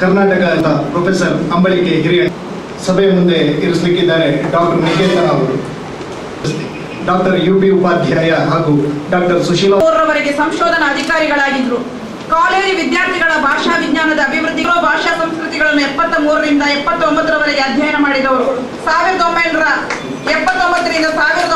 Karnataka professor ಅಂಬಳಿಕೆ ಹಿರಿಯ ಸಭೆ ಮುಂದೆ ಇರಿಸಲಿಕ್ಕಿದ್ದಾರೆ ಡಾಕ್ಟರ್ ನಿಕೇತನ ಅವರು. ಡಾಕ್ಟರ್ ಯು ಪಿ ಉಪಾಧ್ಯಾಯ ಹಾಗೂ ಡಾಕ್ಟರ್ ಸುಶೀಲಾ ಅವರವರೆಗೆ ಸಂಶೋಧನಾ ಅಧಿಕಾರಿಗಳಾಗಿದ್ರು. ಕಾಲೇಜು ವಿದ್ಯಾರ್ಥಿಗಳ ಭಾಷಾ ವಿಜ್ಞಾನದ ಅಭಿವೃದ್ಧಿ ಭಾಷಾ ಸಂಸ್ಕೃತಿಗಳನ್ನು ಎಪ್ಪತ್ತ ಮೂರರಿಂದ ಎಪ್ಪತ್ತೊಂಬತ್ತರವರೆಗೆ ಅಧ್ಯಯನ ಮಾಡಿದವರು. ಸಾವಿರದ ಒಂಬೈನೂರ ಎಪ್ಪತ್ತೊಂಬತ್ತರಿಂದ ಸಾವಿರದ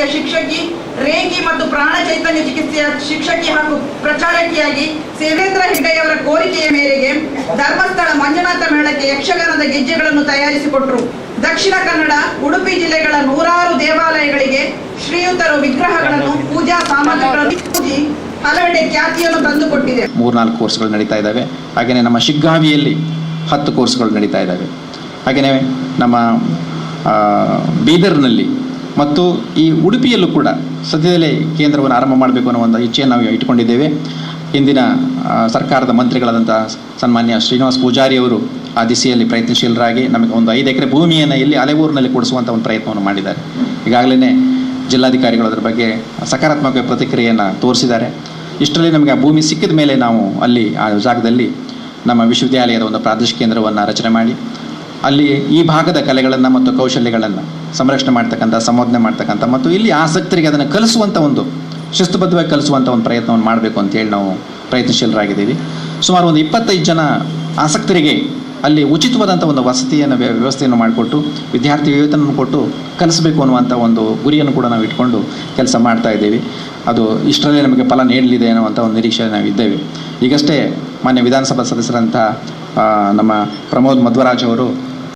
ಸಂಸ್ಥೆಯ ಶಿಕ್ಷಕಿ, ರೇಗಿ ಮತ್ತು ಪ್ರಾಣ ಚೈತನ್ಯ ಚಿಕಿತ್ಸೆಯ ಶಿಕ್ಷಕಿ ಹಾಗೂ ಪ್ರಚಾರಕಿಯಾಗಿ ಸೇವೇಂದ್ರ ಹೆಗ್ಡೆಯವರ ಕೋರಿಕೆಯ ಮೇರೆಗೆ ಧರ್ಮಸ್ಥಳ ಮಂಜುನಾಥ ಮೇಳಕ್ಕೆ ಯಕ್ಷಗಾನದ ಗೆಜ್ಜೆಗಳನ್ನು ತಯಾರಿಸಿಕೊಟ್ಟರು ದಕ್ಷಿಣ ಕನ್ನಡ, ಉಡುಪಿ ಜಿಲ್ಲೆಗಳ ನೂರಾರು ದೇವಾಲಯಗಳಿಗೆ ಶ್ರೀಯುತರು ವಿಗ್ರಹಗಳನ್ನು, ಪೂಜಾ ಸಾಮಗ್ರಿಗಳನ್ನು ಪೂಜಿ ಹಲವೆಡೆ ಖ್ಯಾತಿಯನ್ನು ತಂದುಕೊಟ್ಟಿದೆ. ಮೂರ್ನಾಲ್ಕು ಕೋರ್ಸ್ಗಳು ನಡೀತಾ ಇದ್ದಾವೆ. ಹಾಗೆಯೇ ನಮ್ಮ ಶಿಗ್ಗಾವಿಯಲ್ಲಿ ಹತ್ತು ಕೋರ್ಸ್ಗಳು ನಡೀತಾ ಇದ್ದಾವೆ. ಹಾಗೆಯೇ ನಮ್ಮ ಬೀದರ್ನಲ್ಲಿ ಮತ್ತು ಈ ಉಡುಪಿಯಲ್ಲೂ ಕೂಡ ಸದ್ಯದಲ್ಲೇ ಕೇಂದ್ರವನ್ನು ಆರಂಭ ಮಾಡಬೇಕು ಅನ್ನೋ ಒಂದು ಇಚ್ಛೆಯನ್ನು ನಾವು ಇಟ್ಕೊಂಡಿದ್ದೇವೆ ಇಂದಿನ ಸರ್ಕಾರದ ಮಂತ್ರಿಗಳಾದಂಥ ಸನ್ಮಾನ್ಯ ಶ್ರೀನಿವಾಸ್ ಪೂಜಾರಿ ಅವರು ಆ ದಿಸೆಯಲ್ಲಿ ಪ್ರಯತ್ನಶೀಲರಾಗಿ ನಮಗೆ ಒಂದು ಐದು ಎಕರೆ ಭೂಮಿಯನ್ನು ಇಲ್ಲಿ ಅಲೆವೂರಿನಲ್ಲಿ ಕೊಡಿಸುವಂಥ ಒಂದು ಪ್ರಯತ್ನವನ್ನು ಮಾಡಿದ್ದಾರೆ. ಈಗಾಗಲೇ ಜಿಲ್ಲಾಧಿಕಾರಿಗಳು ಅದರ ಬಗ್ಗೆ ಸಕಾರಾತ್ಮಕ ಪ್ರತಿಕ್ರಿಯೆಯನ್ನು ತೋರಿಸಿದ್ದಾರೆ. ಇಷ್ಟರಲ್ಲಿ ನಮಗೆ ಆ ಭೂಮಿ ಸಿಕ್ಕಿದ ಮೇಲೆ ನಾವು ಅಲ್ಲಿ, ಆ ಜಾಗದಲ್ಲಿ ನಮ್ಮ ವಿಶ್ವವಿದ್ಯಾಲಯದ ಒಂದು ಪ್ರಾದೇಶಿಕ ಕೇಂದ್ರವನ್ನು ರಚನೆ ಮಾಡಿ ಅಲ್ಲಿ ಈ ಭಾಗದ ಕಲೆಗಳನ್ನು ಮತ್ತು ಕೌಶಲ್ಯಗಳನ್ನು ಸಂರಕ್ಷಣೆ ಮಾಡ್ತಕ್ಕಂಥ ಸಂವರ್ಧನೆ ಮಾಡ್ತಕ್ಕಂಥ ಮತ್ತು ಇಲ್ಲಿ ಆಸಕ್ತರಿಗೆ ಅದನ್ನು ಕಲಿಸುವಂಥ ಒಂದು, ಶಿಸ್ತುಬದ್ಧವಾಗಿ ಕಲಿಸುವಂಥ ಒಂದು ಪ್ರಯತ್ನವನ್ನು ಮಾಡಬೇಕು ಅಂತೇಳಿ ನಾವು ಪ್ರಯತ್ನಶೀಲರಾಗಿದ್ದೀವಿ. ಸುಮಾರು ಒಂದು ಇಪ್ಪತ್ತೈದು ಜನ ಆಸಕ್ತರಿಗೆ ಅಲ್ಲಿ ಉಚಿತವಾದಂಥ ಒಂದು ವಸತಿಯನ್ನು ವ್ಯವಸ್ಥೆಯನ್ನು ಮಾಡಿಕೊಟ್ಟು, ವಿದ್ಯಾರ್ಥಿ ವೇತನವನ್ನು ಕೊಟ್ಟು ಕಲಿಸಬೇಕು ಅನ್ನುವಂಥ ಒಂದು ಗುರಿಯನ್ನು ಕೂಡ ನಾವು ಇಟ್ಕೊಂಡು ಕೆಲಸ ಮಾಡ್ತಾ ಇದ್ದೀವಿ. ಅದು ಇಷ್ಟರಲ್ಲೇ ನಮಗೆ ಫಲ ನೀಡಲಿದೆ ಅನ್ನುವಂಥ ಒಂದು ನಿರೀಕ್ಷೆ ನಾವು ಇದ್ದೇವೆ. ಈಗಷ್ಟೇ ಮಾನ್ಯ ವಿಧಾನಸಭಾ ಸದಸ್ಯರಂಥ ನಮ್ಮ ಪ್ರಮೋದ್ ಮಧ್ವರಾಜ್ ಅವರು